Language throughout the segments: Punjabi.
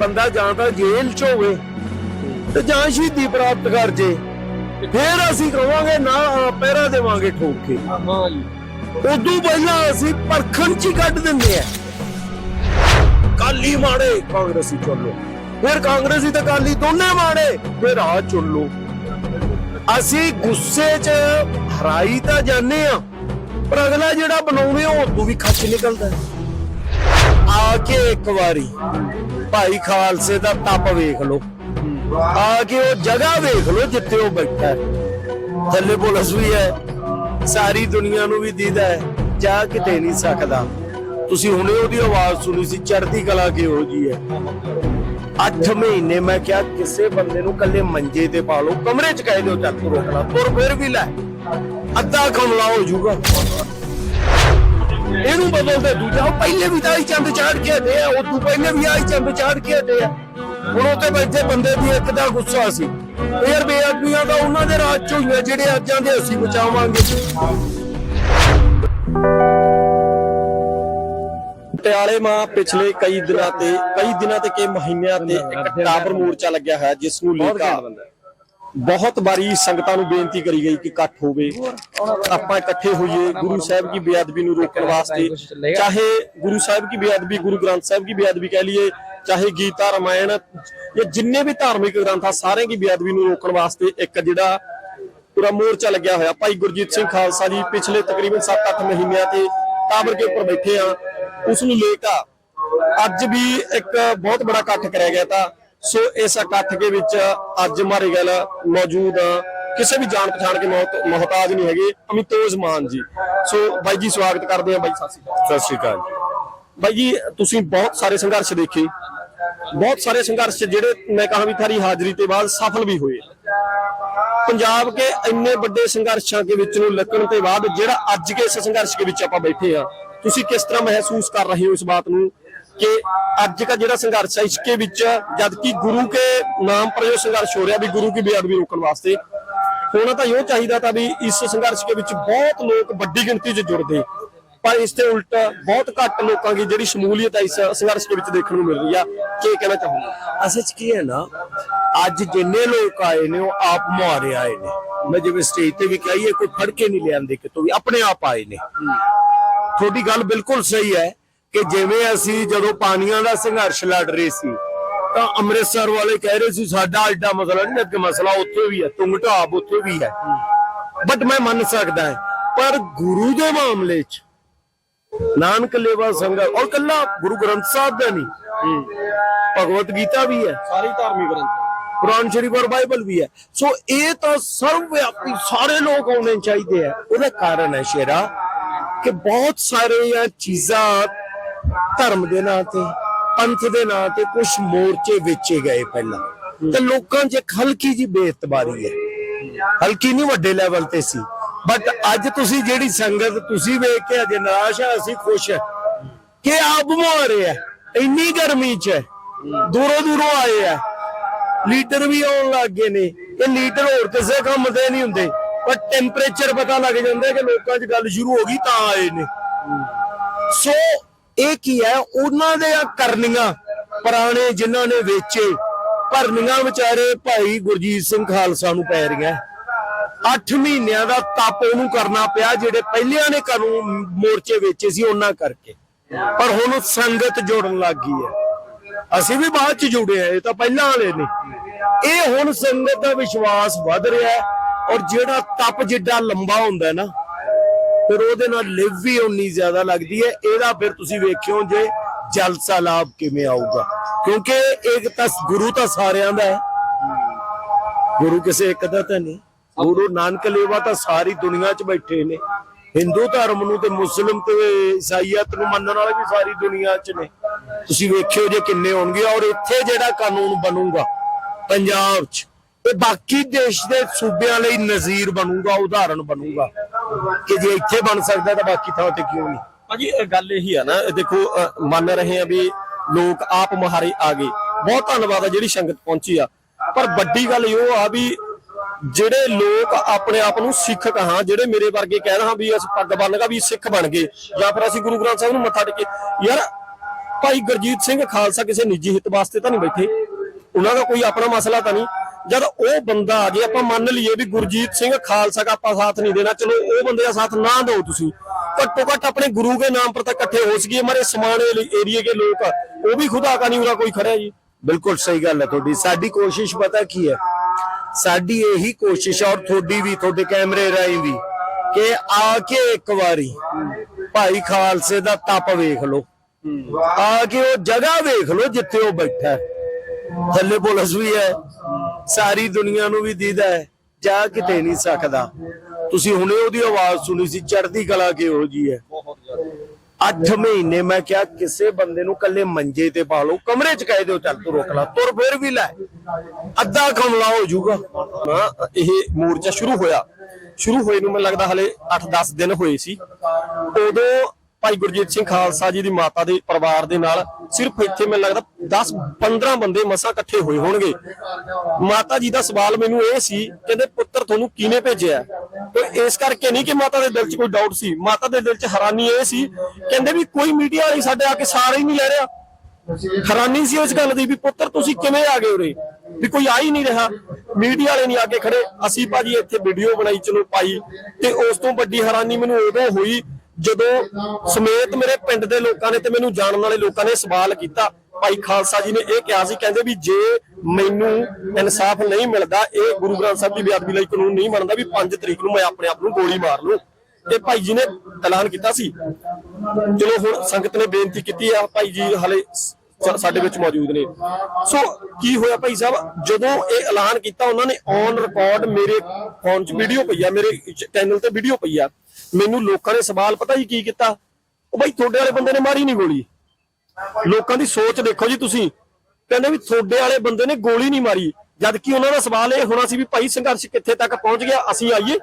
ਬੰਦਾ ਜਾਂ ਤਾਂ ਜੇਲ੍ਹ 'ਚ ਹੋਵੇ ਤੇ ਜਾਂ ਸ਼ਹੀਦੀ ਪ੍ਰਾਪਤ ਕਰ ਜੇ, ਫਿਰ ਅਸੀਂ ਕਹਾਂਗੇ ਨਾ ਪਹਿਰਾ ਦੇਵਾਂਗੇ ਠੋਕ। ਕੇ ਹਾਂ ਜੀ ਉਦੋਂ ਪਹਿਲਾਂ ਅਸੀਂ ਪਰਖਣ ਚ ਹੀ ਕੱਢ ਦਿੰਦੇ ਆ। ਕਾਲੀ ਮਾੜੇ, ਕਾਂਗਰਸੀ ਚੁੱਲੋ ਫਿਰ ਕਾਂਗਰਸੀ ਤੇ ਕਾਲੀ ਦੋਨੇ ਮਾੜੇ, ਫਿਰ ਆ ਚੁੱਲੋ ਅਸੀਂ ਗੁੱਸੇ 'ਚ ਹਰਾਈ ਤਾਂ ਜਾਂਦੇ ਆ, ਪਰ ਅਗਲਾ ਜਿਹੜਾ ਬਣਾਉਂਦੇ ਆ ਉਦੋਂ ਵੀ ਖੱਚ ਨਿਕਲਦਾ। ਹੈ। ਆ ਕੇ ਇੱਕ ਵਾਰੀ ਭਾਈ ਖਾਲਸੇ ਦਾ ਤਪ ਵੇਖ ਲਓ। ਆ ਕੇ ਉਹ ਜਗ੍ਹਾ ਵੇਖ ਲਓ ਜਿੱਥੇ ਉਹ ਬੈਠਾ ਹੈ। ਥੱਲੇ ਪੁਲਿਸ ਵੀ ਹੈ, ਸਾਰੀ ਦੁਨੀਆ ਨੂੰ ਵੀ ਦੀਦਾ ਹੈ, ਜਾ ਕਿਤੇ ਨਹੀਂ ਸਕਦਾ। ਤੁਸੀਂ ਹੁਣੇ ਉਹਦੀ ਆਵਾਜ਼ ਸੁਣੀ ਸੀ, ਚੜ੍ਹਦੀ ਕਲਾ ਕਿਹੋ ਜੀ ਹੈ? 8 ਮਹੀਨੇ ਮੈਂ ਕਿਹਾ ਕਿਸੇ ਬੰਦੇ ਨੂੰ ਕੱਲੇ ਮੰਜੇ ਤੇ ਪਾ ਲਓ, ਕਮਰੇ 'ਚ ਕਹਿ ਦਿਓ ਚੱਲ ਤੂੰ ਰੋਕ ਲਾ, ਤੁਰ ਫਿਰ ਵੀ ਲੈ। ਅੱਧਾ ਕਮਲਾ ਹੋ ਜਾਊਗਾ। ਇਹਨੂੰ ਬਦਲਦੇ ਦੂਜਾ ਉਹ ਪਹਿਲੇ ਵੀ ਤਾਂ ਹੀ ਚੰਦ ਚਾੜ ਕੇ ਹਟੇ ਆ ਉਹ ਤੋਂ ਪਹਿਲੇ ਵੀ ਆਈ ਚੰਦ ਚਾੜ ਕੇ ਹਟੇ ਆ। ਹੁਣ ਉੱਤੇ ਬੈਠੇ ਬੰਦੇ ਦੀ ਇੱਕ ਦਾ ਗੁੱਸਾ ਸੀ। ਯਾਰ ਬੇਅਦਬੀਆਂ ਦਾ ਉਹਨਾਂ ਦੇ ਰਾਜ ਚ ਹੋਈਆਂ ਜਿਹੜੇ ਅੱਜਾਂ ਦੇ ਅਸੀਂ ਬਚਾਵਾਂਗੇ। ਪਟਿਆਲੇ ਮਾਂ ਪਿਛਲੇ ਕਈ ਦਿਨਾਂ ਤੇ ਕਈ ਦਿਨਾਂ ਤੇ ਕਈ ਮਹੀਨਿਆਂ ਤੇ ਇੱਕ ਟਾਵਰ ਮੋਰਚਾ ਲੱਗਿਆ ਹੈ ਜਿਸ ਨੂੰ ਲੈ ਕੇ ਬਹੁਤ ਵਾਰੀ ਸੰਗਤਾਂ ਨੂੰ ਬੇਨਤੀ ਕਰੀ ਗਈ ਕਿ ਇਕੱਠ ਹੋਵੇ। ਆਪਾਂ ਇਕੱਠੇ ਹੋਈਏ, ਗੁਰੂ ਸਾਹਿਬ ਦੀ ਬੇਅਦਬੀ ਨੂੰ ਰੋਕਣ ਵਾਸਤੇ। ਚਾਹੇ ਗੁਰੂ ਸਾਹਿਬ ਦੀ ਬੇਅਦਬੀ, ਗੁਰੂ ਗ੍ਰੰਥ ਸਾਹਿਬ ਦੀ ਬੇਅਦਬੀ ਕਹਿ ਲਈਏ, ਚਾਹੇ ਗੀਤਾ, ਰਮਾਇਣ ਇਹ ਜਿੰਨੇ ਵੀ ਧਾਰਮਿਕ ਗ੍ਰੰਥ ਆ ਸਾਰਿਆਂ ਦੀ ਬੇਅਦਬੀ ਨੂੰ ਰੋਕਣ ਵਾਸਤੇ ਇੱਕ ਜਿਹੜਾ ਪੂਰਾ ਮੋਰਚਾ ਲੱਗਿਆ ਹੋਇਆ। ਭਾਈ ਗੁਰਜੀਤ ਸਿੰਘ ਖਾਲਸਾ ਜੀ ਪਿਛਲੇ ਤਕਰੀਬਨ 7-8 ਮਹੀਨਿਆਂ ਤੇ ਟਾਵਰ ਦੇ ਉੱਪਰ ਬੈਠੇ ਆ। ਉਸ ਨੂੰ ਲੈ ਕੇ ਅੱਜ ਵੀ ਇੱਕ ਬਹੁਤ ਬੜਾ ਇਕੱਠ ਕਰਿਆ ਗਿਆ ਤਾਂ ਸੋ ਇਸ ਇਕੱਠ ਦੇ ਵਿੱਚ ਅੱਜ ਮਾਰੇ ਗੱਲ ਮੌਜੂਦ ਕਿਸੇ ਵੀ ਜਾਣ ਪਛਾਣ ਕੇ ਮੌਤ ਮੁਹਤਾਜ ਨਹੀਂ ਹੈਗੇ। ਅਮਿਤੋਜ ਮਾਨ ਜੀ। ਸੋ ਬਾਈ ਜੀ ਸਵਾਗਤ ਕਰਦੇ ਆ ਬਾਈ ਸਤਿ ਸ਼੍ਰੀ ਅਕਾਲ। ਸਤਿ ਸ਼੍ਰੀ ਅਕਾਲ ਬਾਈ ਜੀ ਤੁਸੀਂ ਬਹੁਤ ਸਾਰੇ ਸੰਘਰਸ਼ ਦੇਖੇ। ਬਹੁਤ ਸਾਰੇ ਸੰਘਰਸ਼ ਜਿਹੜੇ ਮੈਂ ਕਹਾਂ ਵੀ ਤੁਹਾਡੀ ਹਾਜ਼ਰੀ ਤੇ ਬਾਅਦ ਸਫਲ ਵੀ ਹੋਏ। ਪੰਜਾਬ ਕੇ ਇੰਨੇ ਵੱਡੇ ਸੰਘਰਸ਼ਾਂ ਦੇ ਵਿੱਚ ਨੂੰ ਲੱਗਣ ਤੇ ਬਾਅਦ ਜਿਹੜਾ ਅੱਜ ਕੇ ਇਸ ਸੰਘਰਸ਼ ਦੇ ਵਿੱਚ ਆਪਾਂ ਬੈਠੇ ਆ ਤੁਸੀਂ ਕਿਸ ਤਰ੍ਹਾਂ ਮਹਿਸੂਸ ਕਰ ਰਹੇ ਹੋ ਇਸ ਬਾਤ ਨੂੰ? ਕਿ ਅੱਜ ਦਾ ਜਿਹੜਾ ਸੰਘਰਸ਼ ਹੈ ਇਸਕੇ ਵਿੱਚ ਜਦ ਕਿ ਗੁਰੂ ਕੇ ਨਾਮ ਪਰ ਜੋ ਸੰਘਰਸ਼ ਹੋ ਰਿਹਾ ਵੀ ਗੁਰੂ ਕੀ ਬੇਅਦਬੀ ਰੋਕਣ ਵਾਸਤੇ ਹੋਣਾ ਤਾਂ ਇਹੋ ਚਾਹੀਦਾ ਤਾਂ ਵੀ ਇਸ ਸੰਘਰਸ਼ ਦੇ ਵਿੱਚ ਬਹੁਤ ਲੋਕ ਵੱਡੀ ਗਿਣਤੀ 'ਚ ਜੁੜਦੇ। ਪਰ ਇਸ ਤੇ ਉਲਟ ਬਹੁਤ ਘੱਟ ਲੋਕਾਂ ਦੀ ਜਿਹੜੀ ਸ਼ਮੂਲੀਅਤ ਹੈ ਇਸ ਸੰਘਰਸ਼ ਦੇ ਵਿੱਚ ਦੇਖਣ ਨੂੰ ਮਿਲ ਰਹੀ ਆ। ਕੀ ਕਹਿਣਾ ਚਾਹੁੰਦਾ ਅਸਲ 'ਚ ਕੀ ਹੈ ਨਾ ਅੱਜ ਜਿੰਨੇ ਲੋਕ ਆਏ ਨੇ ਉਹ ਆਪ ਮੁਹਾਰੇ ਆਏ ਨੇ। ਮੈਂ ਜਿਵੇਂ ਸਟੇਜ ਤੇ ਵੀ ਕਹੀਏ ਕੋਈ ਫੜ ਕੇ ਨਹੀਂ ਲਿਆਂਦੇ ਕਿਤੋਂ ਵੀ ਆਪਣੇ ਆਪ ਆਏ ਨੇ। ਤੁਹਾਡੀ ਗੱਲ ਬਿਲਕੁਲ ਸਹੀ ਹੈ। ਕਿ ਜਿਵੇਂ ਅਸੀਂ ਜਦੋਂ ਪਾਣੀਆਂ ਦਾ ਸੰਘਰਸ਼ ਲੜ ਰਹੇ ਸੀ ਤਾਂ ਅੰਮ੍ਰਿਤਸਰ ਵਾਲੇ ਕਹਿ ਰਹੇ ਸੀ ਸਾਡਾ ਐਡਾ ਮਸਲਾ ਨਹੀਂ ਅੱਗੇ ਮਸਲਾ ਉੱਥੇ ਵੀ ਹੈ ਤੁੰਗ ਢਾਬ ਉੱਥੇ ਵੀ ਹੈ। ਬਟ ਮੈਂ ਮੰਨ ਸਕਦਾ ਹਾਂ ਪਰ ਗੁਰੂ ਦੇ ਮਾਮਲੇ 'ਚ ਨਾਨਕ ਲੇਵਾ ਸੰਗਤ ਔਰ ਕੱਲਾ ਗੁਰੂ ਗ੍ਰੰਥ ਸਾਹਿਬ ਦਾ ਨਹੀਂ ਭਗਵਤ ਗੀਤਾ ਵੀ ਹੈ। ਸਾਰੀ ਧਾਰਮਿਕ ਗ੍ਰੰਥ ਕੁਰਾਨ ਸ਼ਰੀਫ ਔਰ ਬਾਈਬਲ ਵੀ ਹੈ। ਸੋ ਇਹ ਤਾਂ ਸਰਵ ਵਿਆਪੀ ਸਾਰੇ ਲੋਕ ਆਉਣੇ ਚਾਹੀਦੇ ਆ। ਉਹਦਾ ਕਾਰਨ ਹੈ ਸ਼ੇਰਾ ਕਿ ਬਹੁਤ ਸਾਰੇ ਇਹ ਚੀਜ਼ਾਂ ਧਰਮ ਦੇ ਨਾਂ ਤੇ, ਪੰਥ ਦੇ ਨਾਂ ਤੇ ਕੁਝ ਮੋਰਚੇ ਵੇਚੇ ਗਏ ਪਹਿਲਾਂ। ਤੇ ਲੋਕਾਂ 'ਚ ਹਲਕੀ ਜੀ ਬੇਇਤਬਾਰੀ ਹੈ। ਹਲਕੀ ਨਹੀਂ, ਵੱਡੇ ਲੈਵਲ ਤੇ ਸੀ। ਬਟ ਅੱਜ ਤੁਸੀਂ ਜਿਹੜੀ ਸੰਗਤ ਤੁਸੀਂ ਵੇਖ ਕੇ ਅਜੇ ਨਿਰਾਸ਼ ਆ, ਅਸੀਂ ਖੁਸ਼ ਹੈ ਕਿ ਆਪ ਮਾਰੇ ਆ। ਇੰਨੀ ਗਰਮੀ 'ਚ ਹੈ। ਦੂਰੋਂ ਦੂਰੋਂ ਆਏ ਆ। ਲੀਡਰ ਵੀ ਆਉਣ ਲੱਗ ਗਏ ਨੇ। ਇਹ ਲੀਡਰ ਹੋਰ ਕਿਸੇ ਕੰਮ ਦੇ ਨਹੀਂ ਹੁੰਦੇ। ਪਰ ਟੈਂਪਰੇਚਰ ਪਤਾ ਲੱਗ ਜਾਂਦਾ ਕਿ ਲੋਕਾਂ 'ਚ ਗੱਲ ਸ਼ੁਰੂ ਹੋ ਗਈ ਤਾਂ ਆਏ ਨੇ। ਸੋ ਇਹ ਕੀ ਹੈ? ਉਹਨਾਂ ਦੇ ਆ ਕਰਨੀਆਂ ਪੁਰਾਣੇ ਜਿਨ੍ਹਾਂ ਨੇ ਵੇਚੇ, ਭਰਨੀਆਂ ਵਿਚਾਰੇ ਭਾਈ ਗੁਰਜੀਤ ਸਿੰਘ ਖਾਲਸਾ ਨੂੰ ਪੈ ਰਹੀਆਂ। 8 ਮਹੀਨਿਆਂ ਦਾ ਤਪ ਉਹਨੂੰ ਕਰਨਾ ਪਿਆ, ਜਿਹੜੇ ਪਹਿਲਿਆਂ ਨੇ ਕਾਨੂੰਨ ਮੋਰਚੇ ਵੇਚੇ ਸੀ ਉਹਨਾਂ ਕਰਕੇ। ਪਰ ਹੁਣ ਸੰਗਤ ਜੁੜਨ ਲੱਗ ਗਈ ਹੈ। ਅਸੀਂ ਵੀ ਬਾਅਦ ਚ ਜੁੜੇ ਆ ਇਹ ਤਾਂ ਪਹਿਲਾਂ ਵਾਲੇ ਨੇ। ਇਹ ਹੁਣ ਸੰਗਤ ਦਾ ਵਿਸ਼ਵਾਸ ਵੱਧ ਰਿਹਾ ਔਰ ਜਿਹੜਾ ਤਪ ਜਿੱਡਾ ਲੰਬਾ ਹੁੰਦਾ ਨਾ ਫਿਰ ਉਹਦੇ ਨਾਲ ਲਿਵ ਵੀ ਉਨੀ ਜ਼ਿਆਦਾ ਲੱਗਦੀ ਹੈ। ਇਹਦਾ ਫਿਰ ਤੁਸੀਂ ਵੇਖਿਓ ਜੇ ਜਲਸਾ ਲਾਭ ਕਿਵੇਂ ਆਊਗਾ। ਕਿਉਂਕਿ ਇੱਕ ਤਾਂ ਗੁਰੂ ਤਾਂ ਸਾਰਿਆਂ ਦਾ ਹੈ। ਗੁਰੂ ਕਿਸੇ ਇੱਕ ਦਾ ਤਾਂ ਨਹੀਂ। ਗੁਰੂ ਨਾਨਕ ਲੇਵਾ ਤਾਂ ਸਾਰੀ ਦੁਨੀਆ 'ਚ ਬੈਠੇ ਨੇ। ਹਿੰਦੂ ਧਰਮ ਨੂੰ ਤੇ ਮੁਸਲਿਮ ਤੇ ਈਸਾਈਅਤ ਨੂੰ ਮੰਨਣ ਵਾਲੇ ਵੀ ਸਾਰੀ ਦੁਨੀਆ 'ਚ ਨੇ। ਤੁਸੀਂ ਵੇਖਿਓ ਜੇ ਕਿੰਨੇ ਹੋਣਗੇ। ਔਰ ਇੱਥੇ ਜਿਹੜਾ ਕਾਨੂੰਨ ਬਣੂਗਾ ਪੰਜਾਬ 'ਚ, ਇਹ ਬਾਕੀ ਦੇਸ਼ ਦੇ ਸੂਬਿਆਂ ਲਈ ਨਜ਼ੀਰ ਬਣੂਗਾ, ਉਦਾਹਰਣ ਬਣੂਗਾ। ਕਿ ਜੇ ਇੱਥੇ ਬਣ ਸਕਦਾ ਤਾਂ ਬਾਕੀ ਥਾਂ ਤੇ ਕਿਉਂ ਨਹੀਂ? ਭਾਜੀ ਗੱਲ ਇਹੀ ਆ ਨਾ ਦੇਖੋ ਮੰਨ ਰਹੇ ਆ ਵੀ ਲੋਕ ਆਪ ਮੁਹਾਰੇ ਆ ਗਏ। ਬਹੁਤ ਧੰਨਵਾਦ ਆ ਜਿਹੜੀ ਸੰਗਤ ਪਹੁੰਚੀ ਆ। ਪਰ ਵੱਡੀ ਗੱਲ ਇਹ ਆ ਵੀ ਜਿਹੜੇ ਲੋਕ ਆਪਣੇ ਆਪ ਨੂੰ ਸਿੱਖ ਕਹਾਂ ਜਿਹੜੇ ਮੇਰੇ ਵਰਗੇ ਕਹਿ ਰਹਾ ਵੀ ਅਸੀਂ ਪੱਗ ਬੰਨਗਾ ਵੀ ਸਿੱਖ ਬਣ ਗਏ, ਜਾਂ ਫਿਰ ਅਸੀਂ ਗੁਰੂ ਗ੍ਰੰਥ ਸਾਹਿਬ ਨੂੰ ਮੱਥਾ ਟੇਕੇ। ਯਾਰ, ਭਾਈ ਗੁਰਜੀਤ ਸਿੰਘ ਖਾਲਸਾ ਕਿਸੇ ਨਿੱਜੀ ਹਿੱਤ ਵਾਸਤੇ ਤਾਂ ਨਹੀਂ ਬੈਠੇ। ਉਹਨਾਂ ਦਾ ਕੋਈ ਆਪਣਾ ਮਸਲਾ ਤਾਂ ਨਹੀਂ। ਜਦ ਉਹ ਬੰਦਾ ਜੇ ਆਪਾਂ ਮੰਨ ਲਈਏ ਵੀ ਗੁਰਜੀਤ ਸਿੰਘ ਖਾਲਸਾ ਦਾ ਆਪਾਂ ਸਾਥ ਨਹੀਂ ਦੇਣਾ, ਚਲੋ ਉਹ ਬੰਦੇ ਦਾ ਸਾਥ ਨਾ ਦਿਓ ਤੁਸੀਂ। ਘੱਟੋ ਘੱਟ ਆਪਣੇ ਗੁਰੂ ਕੇ ਨਾਮ ਪਰ ਤਾਂ ਇਕੱਠੇ ਹੋ ਸਕੀਏ ਹਮਾਰੇ ਸਮਾਣੇ ਏਰੀਏ ਕੇ ਲੋਕ ਉਹ ਵੀ ਖੁਦਾ ਕਾ ਨਹੀਂ ਉਰਾ ਕੋਈ ਖੜਾ ਜੀ। ਬਿਲਕੁਲ ਸਹੀ ਗੱਲ ਹੈ ਤੁਹਾਡੀ। ਸਾਡੀ ਕੋਸ਼ਿਸ਼ ਪਤਾ ਕੀ ਹੈ? ਸਾਡੀ ਇਹੀ ਕੋਸ਼ਿਸ਼ ਔਰ ਤੁਹਾਡੀ ਵੀ, ਤੁਹਾਡੇ ਕੈਮਰੇ ਰਾਹੀਂ ਵੀ, ਕਿ ਆ ਕੇ ਇੱਕ ਵਾਰੀ ਭਾਈ ਖਾਲਸੇ ਦਾ ਤਪ ਵੇਖ ਲਓ। ਆ ਕੇ ਉਹ ਜਗ੍ਹਾ ਵੇਖ ਲਓ ਜਿੱਥੇ ਉਹ ਬੈਠਾ ਥੱਲੇ ਪੁਲਿਸ ਵੀ ਹੈ ਸਾਰੀ ਦੁਨੀਆ ਨੂੰ ਵੀ ਦੀਦਾ ਹੈ, ਜਾ ਕਿਤੇ ਨਹੀਂ ਸਕਦਾ। ਤੁਸੀਂ ਹੁਣੇ ਉਹਦੀ ਆਵਾਜ਼ ਸੁਣੀ ਸੀ, ਚੜ੍ਹਦੀ ਕਲਾ ਕਿਹੋ ਜੀ ਹੈ? 8 ਮਹੀਨੇ ਮੈਂ ਕਿਹਾ, ਕਿਸੇ ਬੰਦੇ ਨੂੰ ਕੱਲੇ ਮੰਜੇ ਤੇ ਪਾ ਲਓ, ਕਮਰੇ 'ਚ ਕਹਿ ਦਿਓ, ਚੱਲ ਤੂੰ ਰੋਕ ਲਾ, ਤੁਰ ਫੇਰ ਵੀ ਲੈ। ਅੱਧਾ ਕਮਲਾ ਹੋ ਜਾਊਗਾ। ਇਹ ਮੋਰਚਾ ਸ਼ੁਰੂ ਹੋਇਆ। ਸ਼ੁਰੂ ਹੋਏ ਨੂੰ ਮੈਨੂੰ ਲੱਗਦਾ ਹਲੇ 8-10 ਦਿਨ ਹੋਏ ਸੀ। ਉਦੋਂ ਭਾਈ ਗੁਰਜੀਤ ਸਿੰਘ ਖਾਲਸਾ ਜੀ ਦੀ ਮਾਤਾ ਦੇ ਪਰਿਵਾਰ ਦੇ ਨਾਲ ਸਿਰਫ ਇੱਥੇ ਮੈਨੂੰ ਲੱਗਦਾ 10-15 ਬੰਦੇ ਮਸਾਂ ਇਕੱਠੇ ਹੋਏ ਹੋਣਗੇ। ਮਾਤਾ ਜੀ ਦਾ ਸਵਾਲ ਮੈਨੂੰ ਇਹ ਸੀ, ਕਹਿੰਦੇ ਪੁੱਤਰ ਤੁਹਾਨੂੰ ਕਿਹਨੇ ਭੇਜਿਆ? ਤੇ ਇਸ ਕਰਕੇ ਨਹੀਂ ਕਿ ਮਾਤਾ ਦੇ ਦਿਲ 'ਚ ਕੋਈ ਡਾਊਟ ਸੀ। ਮਾਤਾ ਦੇ ਦਿਲ 'ਚ ਹੈਰਾਨੀ ਇਹ ਸੀ, ਕਹਿੰਦੇ ਵੀ ਕੋਈ ਮੀਡੀਆ ਵਾਲੀ ਸਾਡੇ ਆ ਕੇ ਸਾਰੇ ਹੀ ਨਹੀਂ ਲੈ ਰਿਹਾ। ਹੈਰਾਨੀ ਸੀ ਉਸ ਗੱਲ ਦੀ ਵੀ ਪੁੱਤਰ ਤੁਸੀਂ ਕਿਵੇਂ ਆ ਗਏ ਉਰੇ? ਵੀ ਕੋਈ ਆ ਹੀ ਨਹੀਂ ਰਿਹਾ। ਮੀਡੀਆ ਵਾਲੇ ਨਹੀਂ ਆ ਕੇ ਖੜੇ। ਅਸੀਂ ਭਾਜੀ ਇੱਥੇ ਵੀਡੀਓ ਬਣਾਈ, ਚਲੋ ਪਾਈ। ਤੇ ਉਸ ਤੋਂ ਵੱਡੀ ਹੈਰਾਨੀ ਮੈਨੂੰ ਉਦੋਂ ਹੋਈ ਜਦੋਂ ਸਮੇਤ ਮੇਰੇ ਪਿੰਡ ਦੇ ਲੋਕਾਂ ਨੇ ਤੇ ਮੈਨੂੰ ਜਾਣਨ ਵਾਲੇ ਲੋਕਾਂ ਨੇ ਸਵਾਲ ਕੀਤਾ, ਭਾਈ ਖਾਲਸਾ ਜੀ ਨੇ ਇਹ ਕਿਹਾ ਸੀ, ਕਹਿੰਦੇ ਵੀ ਜੇ ਮੈਨੂੰ ਇਨਸਾਫ ਨਹੀਂ ਮਿਲਦਾ, ਇਹ ਗੁਰੂ ਗ੍ਰੰਥ ਸਾਹਿਬ ਦੀ ਬੇਅਦਬੀ ਲਈ ਕਾਨੂੰਨ ਨਹੀਂ ਬਣਦਾ ਵੀ 5 ਤਰੀਕ ਨੂੰ ਮੈਂ ਆਪਣੇ ਆਪ ਨੂੰ ਗੋਲੀ ਮਾਰ ਲੂੰ। ਤੇ ਭਾਈ ਜੀ ਨੇ ਐਲਾਨ ਕੀਤਾ ਸੀ। ਚਲੋ ਹੁਣ ਸੰਗਤ ਨੇ ਬੇਨਤੀ ਕੀਤੀ ਆ, ਭਾਈ ਜੀ ਹਲੇ ਸਾਡੇ ਵਿੱਚ ਮੌਜੂਦ ਨੇ। ਸੋ ਕੀ ਹੋਇਆ ਭਾਈ ਸਾਹਿਬ? ਜਦੋਂ ਇਹ ਐਲਾਨ ਕੀਤਾ, ਉਹਨਾਂ ਨੇ ਔਨ ਰਿਕਾਰਡ ਮੇਰੇ ਫੋਨ 'ਚ ਵੀਡੀਓ ਪਈ ਆ, ਮੇਰੇ ਚੈਨਲ ਤੇ ਵੀਡੀਓ ਪਈ ਆ। ਮੈਨੂੰ ਲੋਕਾਂ ਨੇ ਸਵਾਲ, ਪਤਾ ਜੀ ਕੀ ਕੀਤਾ? ਉਹ ਭਾਈ ਤੁਹਾਡੇ ਵਾਲੇ ਬੰਦੇ ਨੇ ਮਾਰੀ ਨਹੀਂ ਗੋਲੀ। ਲੋਕਾਂ ਦੀ ਸੋਚ ਦੇਖੋ ਜੀ ਤੁਸੀਂ। ਕਹਿੰਦੇ ਵੀ ਤੁਹਾਡੇ ਵਾਲੇ ਬੰਦੇ ਨੇ ਗੋਲੀ ਨਹੀਂ ਮਾਰੀ। ਜਦ ਕਿ ਉਹਨਾਂ ਦਾ ਸਵਾਲ ਇਹ ਹੋਣਾ ਸੀ ਵੀ ਭਾਈ ਸੰਘਰਸ਼ ਕਿੱਥੇ ਤੱਕ ਪਹੁੰਚ ਗਿਆ? ਅਸੀਂ ਆਈਏ।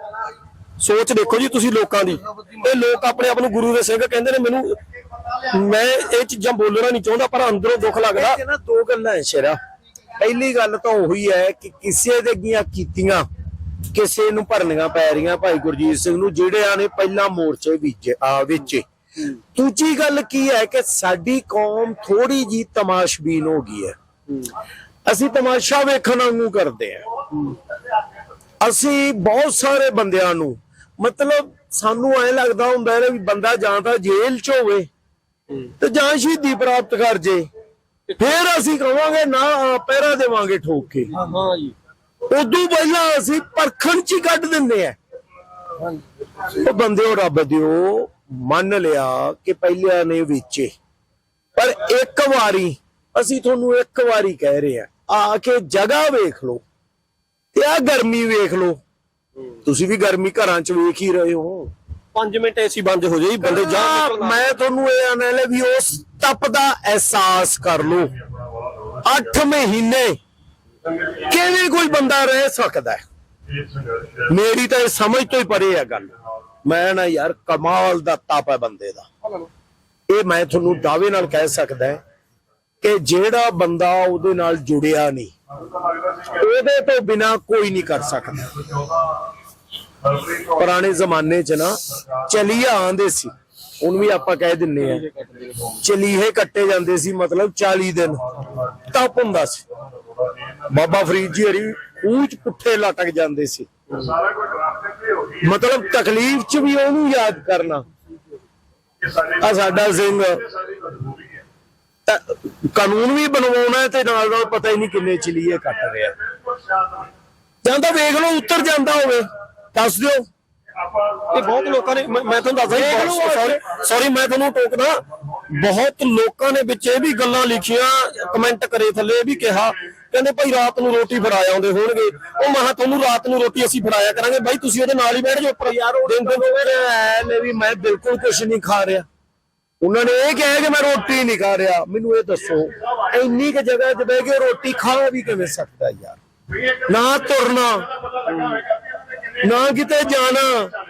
ਸੋਚ ਦੇਖੋ ਜੀ ਤੁਸੀਂ ਲੋਕਾਂ ਦੀ। ਇਹ ਲੋਕ ਆਪਣੇ ਆਪ ਨੂੰ ਗੁਰੂ ਦੇ ਸਿੰਘ ਕਹਿੰਦੇ ਨੇ, ਮੈਨੂੰ ਮੈਂ ਇਹ ਚੀਜ਼ਾਂ ਬੋਲਣਾ ਨਹੀਂ ਚਾਹੁੰਦਾ, ਪਰ ਅੰਦਰੋਂ ਦੁੱਖ ਲੱਗਦਾ। ਇਹ ਨਾ ਦੋ ਗੱਲਾਂ ਹੈ ਸ਼ੇਰਾ। ਪਹਿਲੀ ਗੱਲ ਤਾਂ ਉਹੀ ਹੈ ਕਿ ਕਿਸੇ ਦੇ ਗੀਆਂ ਕੀਤੀਆਂ, ਕਿਸੇ ਨੂੰ ਭਰਨੀਆਂ ਪੈ ਰਹੀਆਂ ਭਾਈ ਗੁਰਜੀਤ ਸਿੰਘ ਨੂੰ, ਜਿਹੜਿਆਂ ਨੇ ਪਹਿਲਾਂ ਮੋਰਚੇ ਵਿੱਚ ਆ ਵਿੱਚ। ਦੂਜੀ ਗੱਲ ਕੀ ਹੈ ਕਿ ਸਾਡੀ ਕੌਮ ਥੋੜੀ ਜੀ ਤਮਾਸ਼ਬੀਨ ਹੋ ਗਈ ਹੈ ਅਸੀਂ ਤਮਾਸ਼ਾ ਵੇਖਣ ਵਾਂਗੂ ਕਰਦੇ ਹਾਂ ਅਸੀਂ ਬਹੁਤ ਸਾਰੇ ਬੰਦਿਆਂ ਨੂੰ ਮਤਲਬ ਸਾਨੂੰ ਐ ਲੱਗਦਾ ਹੁੰਦਾ ਹੈ ਵੀ ਬੰਦਾ ਜਾਂ ਤਾਂ ਜੇਲ੍ਹ 'ਚ ਹੋਵੇ ਤੇ ਜਾਂ ਸ਼ਹੀਦੀ ਪ੍ਰਾਪਤ ਕਰ ਜੇ। ਫਿਰ ਅਸੀਂ ਕਹਾਂਗੇ ਨਾ ਪਹਿਰਾ ਦੇਵਾਂਗੇ ਠੋਕ। ਕੇ ਹਾਂ ਜੀ। ਉਦੋਂ ਪਹਿਲਾਂ ਅਸੀਂ ਪਰਖਣ ਚ ਹੀ ਕੱਢ ਦਿੰਦੇ ਆ। ਉਹ ਬੰਦਿਓ ਰੱਬ ਦਿਓ ਮੰਨ ਲਿਆ ਕਿ ਪਹਿਲਿਆਂ ਨੇ ਵੇਚੇ। ਪਰ ਇੱਕ ਵਾਰੀ ਅਸੀਂ ਤੁਹਾਨੂੰ ਇੱਕ ਵਾਰੀ ਕਹਿ ਰਹੇ ਆ ਆ ਕੇ ਜਗ੍ਹਾ ਵੇਖ ਲਓ ਤੇ ਆ ਗਰਮੀ ਵੇਖ ਲਓ। ਤੁਸੀਂ ਵੀ ਗਰਮੀ ਘਰਾਂ ਚ ਵੇਖ ਹੀ ਰਹੇ ਹੋ। 5 ਮਿੰਟ ਏਸੀ ਬੰਦ ਹੋ ਜਾਈ ਬੰਦੇ ਜਾਂ ਜਾਨ ਮੈਂ ਤੁਹਾਨੂੰ ਇਹ ਆਨੇ ਲੈ ਵੀ ਉਸ ਤਪ ਦਾ ਅਹਿਸਾਸ ਕਰ ਲਓ। 8 ਮਹੀਨੇ ਕਿਵੇਂ ਕੋਈ ਬੰਦਾ ਰਹਿ ਸਕਦਾ ਹੈ? ਮੇਰੀ ਤਾਂ ਇਹ ਸਮਝ ਤੋਂ ਹੀ ਪਰੇ ਹੈ ਗੱਲ। ਮੈਂ ਨਾ ਯਾਰ ਕਮਾਲ ਦਾ ਤਪ ਹੈ ਬੰਦੇ ਦਾ। ਇਹ ਮੈਂ ਤੁਹਾਨੂੰ ਦਾਅਵੇ ਨਾਲ ਕਹਿ ਸਕਦਾ ਕਿ ਜਿਹੜਾ ਬੰਦਾ ਉਹਦੇ ਨਾਲ ਜੁੜਿਆ ਨਹੀਂ ਉਹਦੇ ਤੋਂ ਬਿਨਾ ਕੋਈ ਨਹੀਂ ਕਰ ਸਕਦਾ। ਪੁਰਾਣੇ ਜ਼ਮਾਨੇ 'ਚ ਨਾ ਚਲੀਆ ਆਂਦੇ ਸੀ, ਹੁਣ ਵੀ ਆਪਾਂ ਕਹਿ ਦਿੰਨੇ ਆ ਚਲੀਹੇ ਕੱਟੇ ਜਾਂਦੇ ਸੀ, ਮਤਲਬ 40 ਦਿਨ ਤਪ ਹੁੰਦਾ ਸੀ। ਬਾਬਾ ਫਰੀਦ ਜੀ ਹਰੀ ਖੂਚ ਪੁੱਠੇ ਲਟਕ ਜਾਂਦੇ ਸੀ। ਮਤਲਬ ਤਕਲੀਫ 'ਚ ਵੀ ਉਹਨੂੰ ਯਾਦ ਕਰਨਾ। ਆ ਸਾਡਾ ਸਿੰਘ ਤਾਂ ਕਾਨੂੰਨ ਵੀ ਬਣਵਾਉਣਾ ਤੇ ਨਾਲ ਨਾਲ ਪਤਾ ਹੀ ਨਹੀਂ ਕਿੰਨੇ ਚਲੀਏ ਕੱਟ ਰਿਹਾ ਜਾਂ ਤਾਂ ਵੇਖ ਲਓ ਉੱਤਰ ਜਾਂਦਾ ਹੋਵੇ। ਦੱਸ ਦਿਓ। ਇਹ ਬਹੁਤ ਲੋਕਾਂ ਨੇ ਮੈਂ ਤੁਹਾਨੂੰ ਦੱਸਦਾ ਸੌਰੀ ਸੌਰੀ ਮੈਂ ਤੁਹਾਨੂੰ ਟੋਕਦਾ ਬਹੁਤ ਲੋਕਾਂ ਨੇ ਵਿੱਚ ਇਹ ਵੀ ਗੱਲਾਂ ਲਿਖੀਆਂ ਕਮੈਂਟ ਕਰੇ ਥੱਲੇ ਵੀ ਕਿਹਾ ਕਹਿੰਦੇ ਭਾਈ ਰਾਤ ਨੂੰ ਰੋਟੀ ਫੜਾਇਆ ਆਉਂਦੇ ਹੋਣਗੇ। ਉਹ ਮਹਾ ਤੁਹਾਨੂੰ ਰਾਤ ਨੂੰ ਰੋਟੀ ਅਸੀਂ ਫੜਾਇਆ ਕਰਾਂਗੇ। ਬਾਈ ਤੁਸੀਂ ਉਹਦੇ ਨਾਲ ਹੀ ਬੈਠ ਜਾਓ ਉੱਪਰ। ਯਾਰ ਉਹ ਦਿਨ ਦਿਨ ਵੀ ਮੈਂ ਬਿਲਕੁਲ ਕੁਝ ਨਹੀਂ ਖਾ ਰਿਹਾ। ਉਹਨਾਂ ਨੇ ਇਹ ਕਿਹਾ ਕਿ ਮੈਂ ਰੋਟੀ ਨਹੀਂ ਖਾ ਰਿਹਾ। ਮੈਨੂੰ ਇਹ ਦੱਸੋ, ਇੰਨੀ ਕਿ ਜਗ੍ਹਾ 'ਚ ਬਹਿ ਕੇ ਰੋਟੀ ਖਾ ਵੀ ਕਿਵੇਂ ਸਕਦਾ ਯਾਰ? ਨਾ ਤੁਰਨਾ, ਨਾ ਕਿਤੇ ਜਾਣਾ,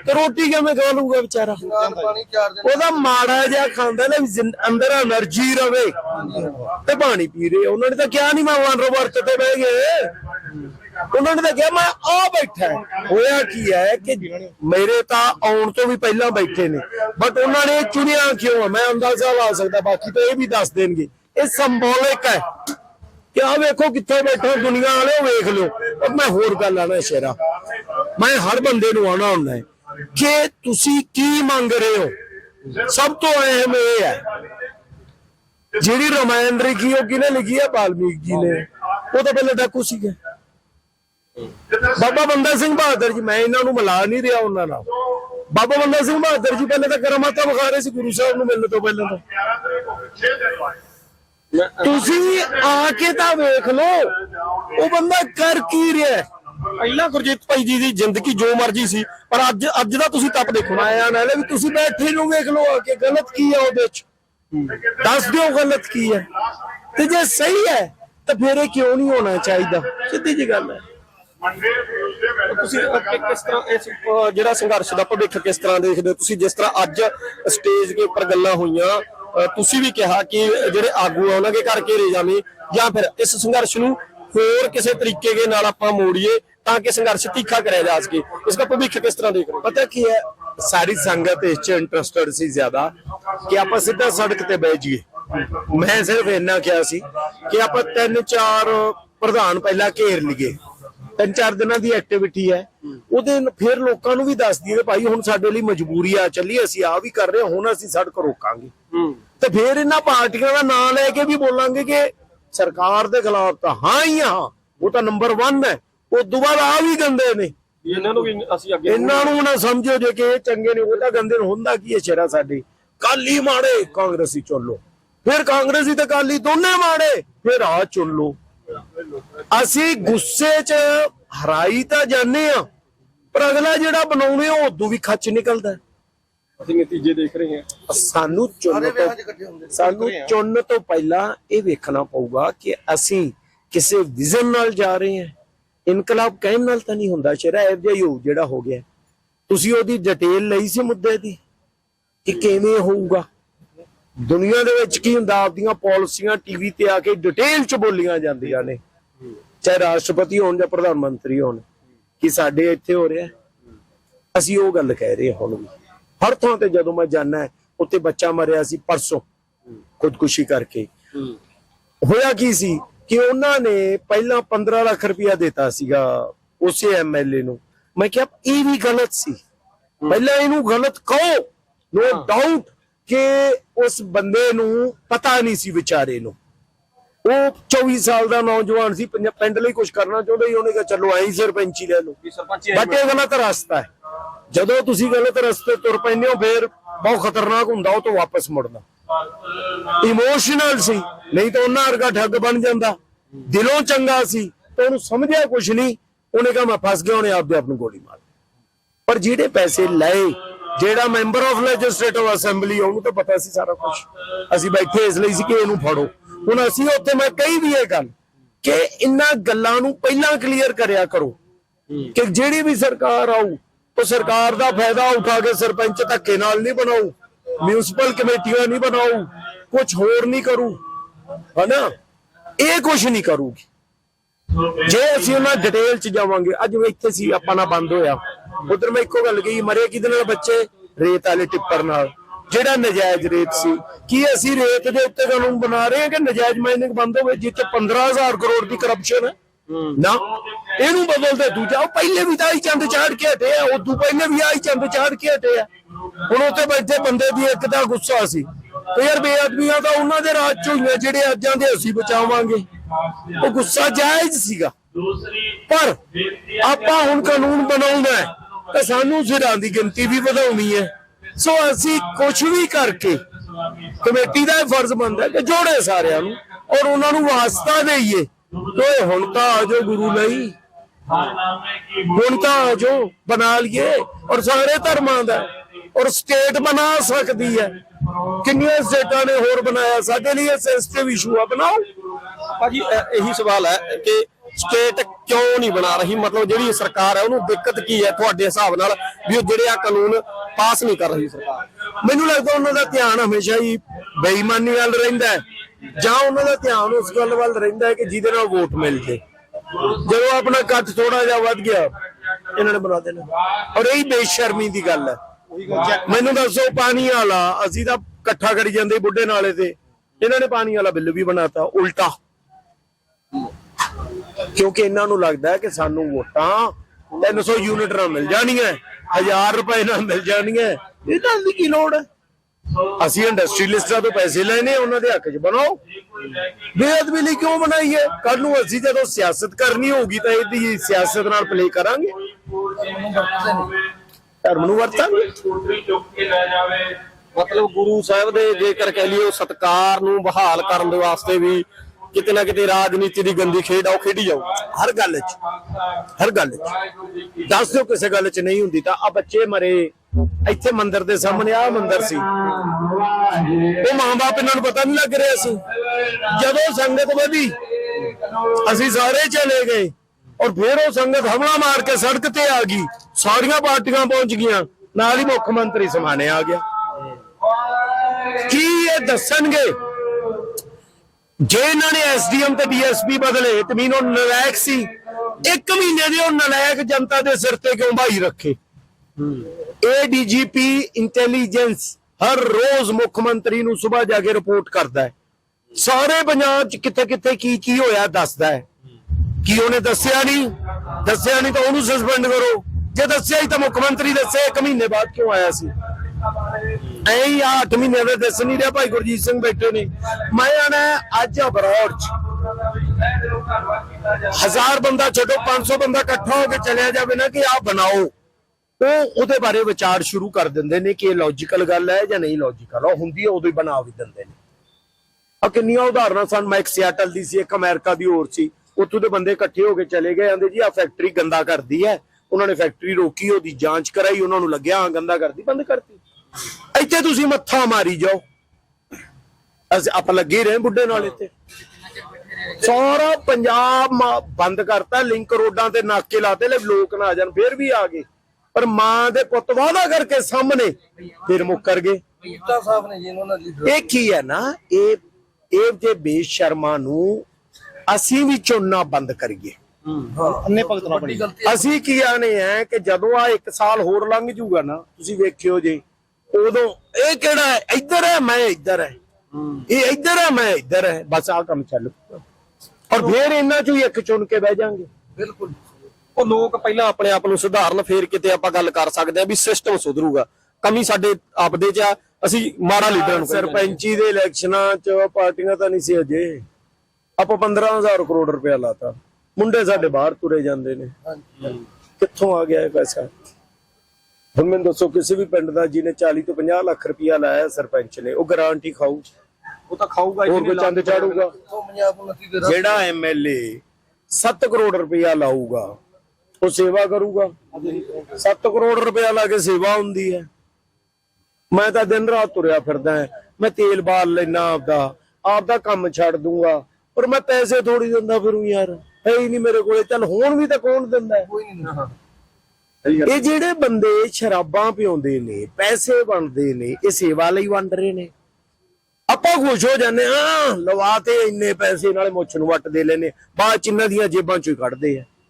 ਤੇ ਰੋਟੀ ਕਿਵੇਂ ਖਾ ਲੂਗਾ ਵਿਚਾਰਾ? ਉਹਦਾ ਮਾੜਾ ਜਿਹਾ ਖਾਂਦਾ ਨਾ ਅੰਦਰ એનર્ਜੀ ਰਵੇ ਤੇ ਪਾਣੀ ਪੀ ਰਹੇ। ਉਹਨਾਂ ਨੇ ਤਾਂ ਕਿਹਾ ਨਹੀਂ ਮੈਂ ਵਾਂਡਰ ਵਰਤ ਤੇ ਬਹਿ ਗਏ। ਉਹਨਾਂ ਨੇ ਤਾਂ ਕਿਹਾ ਮੈਂ ਆ ਬੈਠਾ। ਹੋਇਆ ਕੀ ਹੈ ਕਿ ਮੇਰੇ ਤਾਂ ਆਉਣ ਤੋਂ ਵੀ ਪਹਿਲਾਂ ਬੈਠੇ ਨੇ। ਬਟ ਉਹਨਾਂ ਨੇ ਚੁਣਿਆ ਕਿਉਂ? ਹੈ? ਮੈਂ ਅੰਦਾਜ਼ਾ ਲਾ ਸਕਦਾ, ਬਾਕੀ ਤਾਂ ਇਹ ਵੀ ਦੱਸ ਦੇਣਗੇ। ਇਹ ਸਿੰਬੋਲਿਕ ਹੈ। ਕਿ ਆ ਵੇਖੋ ਕਿੱਥੇ ਬੈਠੇ ਦੁਨੀਆ ਵਾਲੇ ਵੇਖ ਲਿਓ। ਪਰ ਮੈਂ ਹੋਰ ਗੱਲ ਆਣਾ ਸ਼ੇਰਾ। ਮੈਂ ਹਰ ਬੰਦੇ ਨੂੰ ਆਣਾ ਹੁੰਦਾ ਹੈ ਕਿ ਤੁਸੀਂ ਕੀ ਮੰਗ ਰਹੇ ਹੋ? ਸਭ ਤੋਂ ਅਹਿਮ ਇਹ ਹੈ, ਜਿਹੜੀ ਰਮਾਇਣ ਲਿਖੀ ਉਹ ਕਿਹਨੇ ਲਿਖੀ ਹੈ? ਬਾਲਮੀਕ ਜੀ ਨੇ। ਉਹ ਤਾਂ ਪਹਿਲੇ ਡਾਕੂ ਸੀਗੇ। ਬਾਬਾ ਬੰਦਾ ਸਿੰਘ ਬਹਾਦਰ ਜੀ, ਮੈਂ ਇਹਨਾਂ ਨੂੰ ਮਿਲਾ ਨਹੀਂ ਰਿਹਾ ਉਹਨਾਂ ਨਾਲ। ਬਾਬਾ ਬੰਦਾ ਸਿੰਘ ਬਹਾਦਰ ਜੀ ਪਹਿਲੇ ਤਾਂ ਕਰਮਾਤਾ ਵਿਖਾ ਰਹੇ ਸੀ ਗੁਰੂ ਸਾਹਿਬ ਨੂੰ ਮਿਲਣ ਤੋਂ ਪਹਿਲਾਂ ਤਾਂ। ਤੁਸੀਂ ਆ ਕੇ ਤਾਂ ਵੇਖ ਲਓ, ਉਹ ਬੰਦਾ ਕਰ ਕੀ ਰਿਹਾ ਪਹਿਲਾਂ ਗੁਰਜੀਤ ਭਾਈ ਜੀ ਦੀ ਜ਼ਿੰਦਗੀ ਜੋ ਮਰਜ਼ੀ ਸੀ, ਪਰ ਅੱਜ ਅੱਜ ਦਾ ਤੁਸੀਂ ਤੱਪ ਦੇਖੋ ਆਇਆ ਨਾਲੇ ਵੀ ਤੁਸੀਂ ਬੈਠੇ ਨੂੰ ਵੇਖ ਲਓ ਆ ਕੇ, ਗਲਤ ਕੀ ਹੈ ਉਹਦੇ ਚ? ਦੱਸ ਦਿਓ ਗਲਤ ਕੀ ਹੈ। ਤੇ ਜੇ ਸਹੀ ਹੈ, ਤਾਂ ਫਿਰ ਇਹ ਕਿਉਂ ਨਹੀਂ ਹੋਣਾ ਚਾਹੀਦਾ? ਸਿੱਧੀ ਜੀ ਗੱਲ ਹੈ। ਤੁਸੀਂ ਕਿਸ ਤਰ੍ਹਾਂ ਇਸ ਜਿਹੜਾ ਸੰਘਰਸ਼ ਦਾ ਭਵਿੱਖ ਕਿਸ ਤਰ੍ਹਾਂ ਦੇਖਦੇ ਹੋ ਤੁਸੀਂ? ਜਿਸ ਤਰ੍ਹਾਂ ਅੱਜ ਸਟੇਜ ਦੇ ਉੱਪਰ ਗੱਲਾਂ ਹੋਈਆਂ ਤੁਸੀਂ ਵੀ ਕਿਹਾ ਕਿ ਜਿਹੜੇ ਆਗੂ ਆ ਉਹਨਾਂ ਦੇ ਘਰ ਘੇਰੇ ਜਾਵੇਂ ਜਾਂ ਫਿਰ ਇਸ ਸੰਘਰਸ਼ ਨੂੰ ਹੋਰ ਕਿਸੇ ਤਰੀਕੇ ਦੇ ਨਾਲ ਆਪਾਂ ਮੋੜੀਏ ਤਾਂ ਕਿ ਸੰਘਰਸ਼ ਤਿੱਖਾ ਕਰਿਆ ਜਾ ਸਕੇ। ਇਸ ਦਾ ਭਵਿੱਖ ਕਿਸ ਤਰ੍ਹਾਂ ਦੇਖ ਰਹੇ ਹੋ? ਪਤਾ ਕੀ ਹੈ? ਸਾਰੀ ਸੰਗਤ ਇਸ ਚ ਇੰਟਰਸਟਡ ਸੀ ਜ਼ਿਆਦਾ ਕਿ ਆਪਾਂ ਸਿੱਧਾ ਸੜਕ ਤੇ ਬਹਿ ਜਾਈਏ। ਮੈਂ ਸਿਰਫ ਇੰਨਾ ਕਿਹਾ ਸੀ ਕਿ ਆਪਾਂ ਤਿੰਨ ਚਾਰ ਪ੍ਰਧਾਨ ਪਹਿਲਾਂ ਘੇਰ ਲਈਏ। ਤਿੰਨ ਚਾਰ ਦਿਨਾਂ ਦੀ ਐਕਟੀਵਿਟੀ ਹੈ। ਉਹਦੇ ਫਿਰ ਲੋਕਾਂ ਨੂੰ ਵੀ ਦੱਸ ਦਈਏ ਕਿ ਭਾਈ ਹੁਣ ਸਾਡੇ ਲਈ ਮਜਬੂਰੀ ਆ ਚੱਲੀ ਅਸੀਂ ਆ ਵੀ ਕਰ ਰਹੇ ਹਾਂ, ਹੁਣ ਅਸੀਂ ਸੜਕ ਰੋਕਾਂਗੇ। ਤੇ ਫਿਰ ਇਹਨਾਂ ਪਾਰਟੀਆਂ ਦਾ ਨਾਂ ਲੈ ਕੇ ਵੀ ਬੋਲਾਂਗੇ ਕਿ ਸਰਕਾਰ ਦੇ ਖਿਲਾਫ ਤਾਂ ਹਾਂ ਹੀ ਹਾਂ ਉਹ ਤਾਂ ਨੰਬਰ 1 ਹੈ। ਉਹ ਦੁਬਾਰਾ ਆ ਵੀ ਗੰਦੇ ਨੇ। ਇਹਨਾਂ ਨੂੰ ਵੀ ਅਸੀਂ ਅੱਗੇ ਇਹਨਾਂ ਨੂੰ ਨਾ ਸਮਝੋ ਜੇ ਕਿ ਇਹ ਚੰਗੇ ਨੇ ਉਹ ਤਾਂ ਗੰਦੇ ਨੇ ਹੁੰਦਾ ਕੀ ਹੈ ਸ਼ੇਰਾ ਸਾਡੇ? ਕਾਲੀ ਮਾੜੇ ਕਾਂਗਰਸੀ ਚੁਣ ਲਓ। ਫਿਰ ਕਾਂਗਰਸੀ ਤੇ ਕਾਲੀ ਦੋਨੇ ਮਾੜੇ ਫਿਰ ਆ ਚੁਣ ਲਓ। ਅਸੀਂ ਗੁੱਸੇ 'ਚ ਹਰਾਈ ਤਾਂ ਜਾਂਦੇ ਆ ਪਰ ਅਗਲਾ ਜਿਹੜਾ ਬਣਾਉਣੇ ਉਹ ਉਦੋਂ ਵੀ ਖੱਚ ਨਿਕਲਦਾ। ਅਸੀਂ ਨਤੀਜੇ ਦੇਖ ਰਹੇ ਹਾਂ। ਸਾਨੂੰ ਚੁਣ ਤੋਂ। ਸਾਨੂੰ ਚੁਣਨ ਤੋਂ ਪਹਿਲਾਂ ਇਹ ਵੇਖਣਾ ਪਊਗਾ ਕਿ ਅਸੀਂ ਕਿਸੇ ਵਿਜ਼ਨ ਨਾਲ ਜਾ ਰਹੇ ਹਾਂ। ਇਨਕਲਾਬ ਕਹਿਣ ਨਾਲ ਤਾਂ ਨਹੀਂ ਹੁੰਦਾ ਸ਼ਰਾ ਇਹ ਜਿਹਾ ਹੀ ਜਿਹੜਾ ਹੋ ਗਿਆ। ਤੁਸੀਂ ਉਹਦੀ ਡਿਟੇਲ ਲਈ ਸੀ ਮੁੱਦੇ ਦੀ ਕਿ ਕਿਵੇਂ ਹੋਊਗਾ? ਦੁਨੀਆ ਦੇ ਵਿੱਚ ਕੀ ਹੁੰਦਾ? ਆਪਦੀਆਂ ਪਾਲਿਸੀਆਂ ਟੀਵੀ ਤੇ ਆ ਕੇ ਡਿਟੇਲ ਚ ਬੋਲੀਆਂ ਜਾਂਦੀਆਂ ਨੇ। ਚਾਹੇ ਰਾਸ਼ਟਰਪਤੀ ਹੋਣ ਜਾਂ ਪ੍ਰਧਾਨ ਮੰਤਰੀ ਹੋਣ। ਕਿ ਸਾਡੇ ਇੱਥੇ ਹੋ ਰਿਹਾ ਅਸੀਂ ਉਹ ਗੱਲ ਕਹਿ ਰਹੇ ਹੁਣ ਵੀ। ਹਰ ਥਾਂ ਤੇ ਜਦੋਂ ਮੈਂ ਜਾਣਾ ਉੱਤੇ ਬੱਚਾ ਮਰਿਆ ਸੀ ਪਰਸੋਂ। ਖੁਦਕੁਸ਼ੀ ਕਰਕੇ। ਹੋਇਆ ਕੀ ਸੀ? ਕਿ ਉਹਨਾਂ ਨੇ ਪਹਿਲਾਂ 15 ਲੱਖ ਰੁਪਇਆ ਦਿੱਤਾ ਸੀਗਾ ਉਸੇ ਐਮਐਲਏ ਨੂੰ। ਮੈਂ ਕਿਹਾ, ਇਹ ਵੀ ਗਲਤ ਸੀ। ਪਹਿਲਾਂ ਇਹਨੂੰ ਗਲਤ ਕਹੋ। ਨੋ ਡਾਊਟ ਕਿ ਉਸ ਬੰਦੇ ਨੂੰ ਪਤਾ ਨਹੀਂ ਸੀ ਵਿਚਾਰੇ ਨੂੰ। ਉਹ 24 ਸਾਲ ਦਾ ਨੌਜਵਾਨ ਸੀ ਪਿੰਡ ਲਈ ਕੁਝ ਕਰਨਾ ਚਾਹੁੰਦਾ ਸੀ ਉਹਨੇ ਕਿਹਾ ਚਲੋ ਐਂ ਸਰਪੰਚੀ ਲੈ ਲਓ। ਬਟ ਇਹ ਗਲਤ ਰਸਤਾ ਹੈ। ਜਦੋਂ ਤੁਸੀਂ ਗਲਤ ਰਸਤੇ ਤੁਰ ਪੈਂਦੇ ਹੋ ਫਿਰ ਬਹੁਤ ਖਤਰਨਾਕ ਹੁੰਦਾ ਉਹ ਤੋਂ ਵਾਪਸ ਮੁੜਨਾ। ਇਮੋਸ਼ਨਲ ਸੀ ਨਹੀਂ ਤਾਂ ਉਹਨਾਂ ਵਰਗਾ ਠੱਗ ਬਣ ਜਾਂਦਾ। ਦਿਲੋਂ ਚੰਗਾ ਸੀ ਤਾਂ ਉਹਨੂੰ ਸਮਝਿਆ ਕੁਝ ਨਹੀਂ। ਉਹਨੇ ਕਿਹਾ ਮੈਂ ਫਸ ਗਿਆ ਉਹਨੇ ਆਪਦੇ ਆਪ ਨੂੰ ਗੋਲੀ ਮਾਰ ਪਰ ਜਿਹੜੇ ਪੈਸੇ ਲਏ ਜਿਹੜਾ ਮੈਂਬਰ ਆਫ ਲੈਜਿਸਲੇਟਿਵ ਅਸੈਂਬਲੀ ਉਹਨੂੰ ਤਾਂ ਪਤਾ ਸੀ ਸਾਰਾ ਕੁਝ ਅਸੀਂ ਬੈਠੇ ਇਸ ਲਈ ਸੀ ਕਿ ਇਹਨੂੰ ਫੜੋ। ਹੁਣ ਅਸੀਂ ਉੱਥੇ ਮੈਂ ਕਹੀ ਵੀ ਇਹ ਗੱਲ ਕਿ ਇਹਨਾਂ ਗੱਲਾਂ ਨੂੰ ਪਹਿਲਾਂ ਕਲੀਅਰ ਕਰਿਆ ਕਰੋ ਕਿ ਜਿਹੜੀ ਵੀ ਸਰਕਾਰ ਆਊ, ਉਹ ਸਰਕਾਰ ਦਾ ਫਾਇਦਾ ਉਠਾ ਕੇ ਸਰਪੰਚ ਧੱਕੇ ਨਾਲ ਨਹੀਂ ਬਣਾਉ ਮਿਊਨਿਸਪਲ ਕਮੇਟੀਆਂ ਨਹੀਂ ਬਣਾਊ ਕੁਝ ਹੋਰ ਨਹੀਂ ਕਰੂ, ਹਨਾ? ਇਹ ਕੁਝ ਨਹੀਂ ਕਰੂਗੀ। ਜੇ ਅਸੀਂ ਉਹਨਾਂ ਡਿਟੇਲ ਚ ਜਾਵਾਂਗੇ, ਅੱਜ ਇੱਥੇ ਸੀ ਆਪਾਂ ਨਾਲ ਬੰਦ ਹੋਇਆ। ਉਧਰ ਮੈਂ ਇੱਕੋ ਗੱਲ ਕਹੀ ਮਰੇ ਕਿਹਦੇ ਨਾਲ ਬੱਚੇ? ਰੇਤ ਵਾਲੇ ਟਿੱਪਰ ਨਾਲ। ਜਿਹੜਾ ਨਜਾਇਜ਼ ਰੇਤ ਸੀ ਕੀ ਅਸੀਂ ਰੇਤ ਦੇ ਉੱਤੇ ਕਾਨੂੰਨ ਬਣਾ ਰਹੇ ਹਾਂ ਕਿ ਨਜਾਇਜ਼ ਮਾਈਨਿੰਗ ਬੰਦ ਹੋਵੇ ਜਿੱਥੇ 15000 ਕਰੋੜ ਦੀ ਕਰਪਸ਼ਨ ਹੈ? ਨਾ। ਇਹਨੂੰ ਬਦਲਦੇ ਦੂਜਾ ਉਹ ਪਹਿਲੇ ਵੀ ਤਾਂ ਹੀ ਚੰਦ ਚਾੜ ਕੇ ਹਟੇ ਆ ਉਦੋਂ ਪਹਿਲੇ ਵੀ ਆਈ ਚੰਦ ਚਾੜ ਕੇ ਹਟੇ ਆ। ਹੁਣ ਉੱਥੇ ਬੈਠੇ ਬੰਦੇ ਦੀ ਇੱਕ ਦਾ ਗੁੱਸਾ ਸੀ। ਤੇ ਯਾਰ ਬੇਅਦਬੀਆਂ ਤਾਂ ਉਹਨਾਂ ਦੇ ਰਾਜ ਚ ਹੋਈਆਂ ਜਿਹੜੇ ਅੱਜਾਂ ਦੇ ਅਸੀਂ ਬਚਾਵਾਂਗੇ। ਉਹ ਗੁੱਸਾ ਜਾਇਜ਼ ਸੀਗਾ। ਪਰ ਆਪਾਂ ਹੁਣ ਕਾਨੂੰਨ ਬਣਾਉਣਾ ਹੈ। ਤਾਂ ਸਾਨੂੰ ਸਿਰਾਂ ਦੀ ਗਿਣਤੀ ਵੀ ਵਧਾਉਣੀ ਹੈ। ਸੋ ਅਸੀਂ ਕੁਝ ਵੀ ਕਰਕੇ ਕਮੇਟੀ ਦਾ ਇਹ ਫਰਜ਼ ਬਣਦਾ ਕਿ ਜੋੜੇ ਸਾਰਿਆਂ ਨੂੰ ਔਰ ਉਹਨਾਂ ਨੂੰ ਵਾਸਤਾ ਦੇਈਏ। ਓਏ ਹੁਣ ਤਾਂ ਆਜੋ ਗੁਰੂ ਲਈ। ਹੁਣ ਤਾਂ ਆਜੋ ਬਣਾ ਲਈਏ ਔਰ ਸਾਰੇ ਧਰਮਾਂ ਦਾ ਔਰ ਸਟੇਟ ਬਣਾ ਸਕਦੀ ਹੈ। ਕਿੰਨੀਆਂ ਸਟੇਟਾਂ ਨੇ ਹੋਰ ਬਣਾਇਆ, ਸਾਡੇ ਲਈ ਇਹ ਸੈਂਸਿਟਿਵ ਇਸ਼ੂ ਆ, ਬਣਾਓ। ਭਾਜੀ ਇਹੀ ਸਵਾਲ ਹੈ ਕਿ ਸਟੇਟ ਕਿਉਂ ਨਹੀਂ ਬਣਾ ਰਹੀ? ਮਤਲਬ ਜਿਹੜੀ ਸਰਕਾਰ ਹੈ, ਉਹਨੂੰ ਦਿੱਕਤ ਕੀ ਹੈ ਤੁਹਾਡੇ ਹਿਸਾਬ ਨਾਲ ਵੀ ਉਹ ਜਿਹੜੇ ਆ ਕਾਨੂੰਨ ਪਾਸ ਨਹੀਂ ਕਰ ਰਹੀ ਸਰਕਾਰ? ਮੈਨੂੰ ਲੱਗਦਾ ਉਹਨਾਂ ਦਾ ਧਿਆਨ ਹਮੇਸ਼ਾ ਹੀ ਬੇਈਮਾਨੀ ਵੱਲ ਰਹਿੰਦਾ ਹੈ। ਜਾਂ ਉਹਨਾਂ ਦਾ ਧਿਆਨ ਉਸ ਗੱਲ ਵੱਲ ਰਹਿੰਦਾ ਹੈ ਕਿ ਜਿਹਦੇ ਨਾਲ ਵੋਟ ਮਿਲ ਜੇ। ਜਦੋਂ ਆਪਣਾ ਕੱਟ ਥੋੜਾ ਜਿਹਾ ਵੱਧ ਗਿਆ, ਇਹਨਾਂ ਨੇ ਬਣਾ ਦੇਣਾ। ਔਰ ਇਹ ਬੇਸ਼ਰਮੀ ਦੀ ਗੱਲ ਹੈ। ਮੈਨੂੰ ਦੱਸੋ, ਪਾਣੀ ਵਾਲਾ, ਅਸੀਂ ਤਾਂ ਇਕੱਠਾ ਕਰੀ ਜਾਂਦੇ ਬੁੱਢੇ ਨਾਲੇ ਤੇ। ਇਹਨਾਂ ਨੇ ਪਾਣੀ ਵਾਲਾ ਬਿੱਲ ਵੀ ਬਣਾਤਾ, ਉਲਟਾ। ਕਿਉਂਕਿ ਇਹਨਾਂ ਨੂੰ ਲੱਗਦਾ ਹੈ ਕਿ ਸਾਨੂੰ ਵੋਟਾਂ 300 ਯੂਨਿਟ ਨਾਲ ਮਿਲ ਜਾਣੀਆਂ 1000 ਰੁਪਏ ਨਾਲ ਮਿਲ ਜਾਣੀਆਂ। ਇਹਨਾਂ ਦੀ ਕੀ ਲੋੜ ਹੈ? ਅਸੀਂ ਇੰਡਸਟਰੀਲਿਸਟਾਂ ਤੋਂ ਪੈਸੇ ਲੈਣੇ, ਉਹਨਾਂ ਦੇ ਹੱਕ 'ਚ ਬਣਾਓ। ਬੇਅਦਬੀ ਲਈ ਕਿਉਂ ਬਣਾਈਏ ਕੱਲ ਨੂੰ ਅਸੀਂ ਜਦੋਂ ਸਿਆਸਤ ਕਰਨੀ ਹੋਊਗੀ ਤਾਂ ਇਹਦੀ ਸਿਆਸਤ ਨਾਲ ਪਲੇ ਕਰਾਂਗੇ। ਧਰਮ ਨੂੰ ਵਰਤਾਂਗੇ। ਮਤਲਬ ਗੁਰੂ ਸਾਹਿਬ ਦੇ ਜੇਕਰ ਕਹਿ ਲਈਏ ਉਹ ਸਤਕਾਰ ਨੂੰ ਬਹਾਲ ਕਰਨ ਦੇ ਵਾਸਤੇ ਵੀ ਕਿਤੇ ਨਾ ਕਿਤੇ ਰਾਜਨੀਤੀ ਦੀ ਗੰਦੀ ਖੇਡ ਆ, ਉਹ ਖੇਡੀ ਜਾਊ। ਹਰ ਗੱਲ 'ਚ, ਹਰ ਗੱਲ 'ਚ। ਦੱਸ ਦਿਓ ਕਿਸੇ ਗੱਲ 'ਚ ਨਹੀਂ ਹੁੰਦੀ ਤਾਂ ਆ ਬੱਚੇ ਮਰੇ। ਇੱਥੇ ਮੰਦਿਰ ਦੇ ਸਾਹਮਣੇ ਆ ਮੰਦਿਰ ਸੀ। ਉਹ ਮਾਂ-ਬਾਪ ਇਹਨਾਂ ਨੂੰ ਪਤਾ ਨਹੀਂ ਲੱਗ ਰਿਹਾ ਸੀ। ਜਦੋਂ ਸੰਗਤ ਵਧੀ, ਅਸੀਂ ਸਾਰੇ ਚਲੇ ਗਏ। ਔਰ ਫਿਰ ਉਹ ਸੰਗਤ ਹਮਲਾ ਮਾਰ ਕੇ ਸੜਕ ਤੇ ਆ ਗਈ। ਸਾਰੀਆਂ ਪਾਰਟੀਆਂ ਪਹੁੰਚ ਗਈਆਂ। ਨਾਲ ਹੀ ਮੁੱਖ ਮੰਤਰੀ ਸਮਾਣੇ ਆ ਗਿਆ। ਕੀ ਇਹ ਦੱਸਣਗੇ? ਜੇ ਇਹਨਾਂ ਨੇ ਐਸਡੀਐਮ ਤੇ ਡੀਐਸਪੀ ਬਦਲੇ, ਤੇ ਮੀਨ ਉਹ ਨਲਾਇਕ ਸੀ, ਇੱਕ ਮਹੀਨੇ ਦੇ ਉਹ ਨਲਾਇਕ ਜਨਤਾ ਦੇ ਸਿਰ ਤੇ ਕਿਉਂ ਭਾਈ ਰੱਖੇ? ਏਡੀਜੀਪੀ ਇੰਟੈਲੀਜੈਂਸ ਹਰ ਰੋਜ਼ ਮੁੱਖ ਮੰਤਰੀ ਨੂੰ ਸਵੇਰ ਜਾ ਕੇ ਰਿਪੋਰਟ ਕਰਦਾ ਹੈ। ਸਾਰੇ ਪੰਜਾਬ ਚ ਕਿੱਥੇ ਕਿੱਥੇ ਕੀ ਕੀ ਹੋਇਆ ਦੱਸਦਾ ਹੈ। ਕੀ ਉਹਨੇ ਦੱਸਿਆ ਨਹੀਂ? ਦੱਸਿਆ ਨਹੀਂ ਤਾਂ ਉਹਨੂੰ ਸਸਪੈਂਡ ਕਰੋ। ਜੇ ਦੱਸਿਆ ਹੀ ਤਾਂ ਮੁੱਖ ਮੰਤਰੀ ਦੱਸੇ, ਇੱਕ ਮਹੀਨੇ ਬਾਅਦ ਕਿਉਂ ਆਇਆ ਸੀ? ਐਂ ਹੀ ਆ 8 ਮਹੀਨੇ ਦੇ ਦੱਸ ਨਹੀਂ ਰਿਹਾ ਭਾਈ ਗੁਰਜੀਤ ਸਿੰਘ ਬੈਠੇ ਨੇ ਮੈਂ ਆਣਾ ਅੱਜ ਅਬਰੋਡ ਚ। ਹਜ਼ਾਰ ਬੰਦਾ ਛੱਡੋ 500 ਬੰਦਾ ਇਕੱਠਾ ਹੋ ਕੇ ਚਲਿਆ ਜਾਵੇ ਨਾ ਕਿ ਆਹ ਬਣਾਓ। ਉਹ ਉਹਦੇ ਬਾਰੇ ਵਿਚਾਰ ਸ਼ੁਰੂ ਕਰ ਦਿੰਦੇ ਨੇ ਕਿ ਇਹ ਲੌਜੀਕਲ ਗੱਲ ਹੈ ਜਾਂ ਨਹੀਂ ਲੌਜੀਕਲ ਉਹ ਹੁੰਦੀ ਹੈ, ਉਦੋਂ ਹੀ ਬਣਾ ਵੀ ਦਿੰਦੇ ਨੇ। ਆ ਕਿੰਨੀਆਂ ਉਦਾਹਰਨਾਂ ਸਨ, ਮੈਂ ਸਿਆਟਲ ਦੀ ਸੀ, ਇੱਕ ਅਮਰੀਕਾ ਦੀ ਹੋਰ ਸੀ। ਉੱਥੋਂ ਦੇ ਬੰਦੇ ਇਕੱਠੇ ਹੋ ਕੇ ਚਲੇ ਗਏ, ਆਂਦੇ ਜੀ ਆ ਫੈਕਟਰੀ ਗੰਦਾ ਕਰਦੀ ਹੈ। ਉਹਨਾਂ ਨੇ ਫੈਕਟਰੀ ਰੋਕੀ, ਉਹਦੀ ਜਾਂਚ ਕਰਾਈ, ਉਹਨਾਂ ਨੂੰ ਲੱਗਿਆ ਹਾਂ ਗੰਦਾ ਕਰਦੀ, ਬੰਦ ਕਰਤੀ। ਇੱਥੇ ਤੁਸੀਂ ਮੱਥਾ ਮਾਰੀ ਜਾਓ। ਅਸੀਂ ਆਪਾਂ ਲੱਗੇ ਰਹੇ ਬੁੱਢੇ ਨਾਲ ਇੱਥੇ। ਸਾਰਾ ਪੰਜਾਬ ਬੰਦ ਕਰਤਾ ਲਿੰਕ ਰੋਡਾਂ ਤੇ ਨਾਕੇ ਲਾਤੇ ਲੈ ਲੋਕ ਨਾ ਆ ਜਾਣ ਫੇਰ ਵੀ ਆ ਗਏ। ਪਰ ਮਾਂ ਦੇ ਪੁੱਤ ਵਾਦਾ ਕਰਕੇ ਸਾਹਮਣੇ ਫਿਰ ਮੁੱਕਰ ਗਏ। ਕੀਤਾ ਸਾਫ਼ ਨੇ ਜੀ ਇਹਨਾਂ ਦਾ ਲੀਡਰ ਇਹ ਕੀ ਹੈ ਨਾ ਇਹ ਇਹ ਜੇ ਬੇਸ਼ਰਮਾ ਨੂੰ ਅਸੀਂ ਵੀ ਚੁਣਨਾ ਬੰਦ ਕਰੀਏ। ਅੰਨੇ ਅਸੀਂ ਕੀ ਆਨੇ ਆ ਕਿ ਜਦੋਂ ਆ ਇੱਕ ਸਾਲ ਹੋਰ ਲੰਘ ਜੂਗਾ ਨਾ ਤੁਸੀਂ ਵੇਖਿਓ ਜੇ। ਉਦੋਂ ਇਹ ਕਿਹੜਾ ਹੈ? ਇੱਧਰ ਹੈ ਮੈਂ ਇੱਧਰ ਹੈ। ਇਹ ਇੱਧਰ ਹੈ ਮੈਂ ਇੱਧਰ ਹੈ। ਬਸ ਆ ਕੰਮ ਚੱਲ। ਔਰ ਫੇਰ ਇਹਨਾਂ ਚੋਂ ਹੀ ਇੱਕ ਚੁਣ ਕੇ ਬਹਿ ਜਾਾਂਗੇ। ਬਿਲਕੁਲ। ਉਹ ਲੋਕ ਪਹਿਲਾਂ ਆਪਣੇ ਆਪ ਨੂੰ ਸੁਧਾਰਨ ਫੇਰ ਕਿਤੇ ਆਪਾਂ ਗੱਲ ਕਰ ਸਕਦੇ ਆ ਵੀ ਸਿਸਟਮ ਸੁਧਰੂਗਾ। ਕਮੀ ਸਾਡੇ ਆਪਦੇ ਚ ਆ। ਅਸੀਂ ਮਾੜਾ ਲੀਡਰ ਨੂੰ। ਸਰਪੰਚੀ ਦੇ ਇਲੈਕਸ਼ਨਾਂ ਚ ਪਾਰਟੀਆਂ ਤਾਂ ਨਹੀਂ ਸੀ ਅਜੇ। ਆਪਾਂ 15000 ਕਰੋੜ ਰੁਪਇਆ ਲਾਤਾ। ਮੁੰਡੇ ਸਾਡੇ ਬਾਹਰ ਤੁਰੇ ਜਾਂਦੇ ਨੇ। ਹਾਂਜੀ। ਕਿੱਥੋਂ ਆ ਗਿਆ ਇਹ ਪੈਸਾ? ਹੁਣ ਮੈਨੂੰ ਦੱਸੋ ਕਿਸੇ ਵੀ ਪਿੰਡ ਦਾ ਜਿਹਨੇ 40 ਤੋਂ 50 ਲੱਖ ਰੁਪਇਆ ਲਾਇਆ ਸਰਪੰਚ ਨੇ ਉਹ ਗਾਰੰਟੀ ਖਾਊ? ਉਹ ਤਾਂ ਖਾਊਗਾ ਹੀ ਹੋਰ ਕੋਈ ਚੰਦ ਚਾੜੂਗਾ? ਜਿਹੜਾ ਐਮਐਲਏ 7 ਕਰੋੜ ਰੁਪਇਆ ਲਾਊਗਾ ਉਹ ਸੇਵਾ ਕਰੂਗਾ? 7 ਕਰੋੜ ਰੁਪਇਆ ਲਾ ਕੇ ਸੇਵਾ ਹੁੰਦੀ ਹੈ। ਮੈਂ ਤਾਂ ਦਿਨ ਰਾਤ ਤੁਰਿਆ ਫਿਰਦਾ। ਮੈਂ ਤੇਲ ਬਾਲ ਲੈਣਾ ਆਪਦਾ ਆਪਦਾ ਕੰਮ ਛੱਡ ਦੂੰਗਾ। ਪਰ ਮੈਂ ਪੈਸੇ ਥੋੜੀ ਦਿੰਦਾ ਫਿਰੂ ਯਾਰ ਹੈ ਹੀ ਨਹੀਂ ਮੇਰੇ ਕੋਲੇ। ਚੱਲ ਹੁਣ ਵੀ ਤਾਂ ਕੌਣ ਦਿੰਦਾ? ਕੋਈ ਨਹੀਂ ਦਿੰਦਾ। ਇਹ ਜਿਹੜੇ ਬੰਦੇ ਸ਼ਰਾਬਾਂ ਪਿਉਂਦੇ ਨੇ, ਪੈਸੇ ਵੰਡਦੇ ਨੇ, ਇਹ ਸੇਵਾ ਲਈ ਵੰਡ ਰਹੇ ਨੇ। ਆਪਾਂ ਖੁਸ਼ ਹੋ ਜਾਂਦੇ ਆ ਲਵਾ ਤੇ ਇੰਨੇ ਪੈਸੇ ਨਾਲੇ ਮੁੱਛ ਨੂੰ ਵੱਟ ਦੇ ਲੈਨੇ ਬਾਅਦ ਚ ਇਹਨਾਂ ਦੀਆਂ ਜੇਬਾਂ ਚੋਂ ਹੀ ਕੱਢਦੇ ਆ।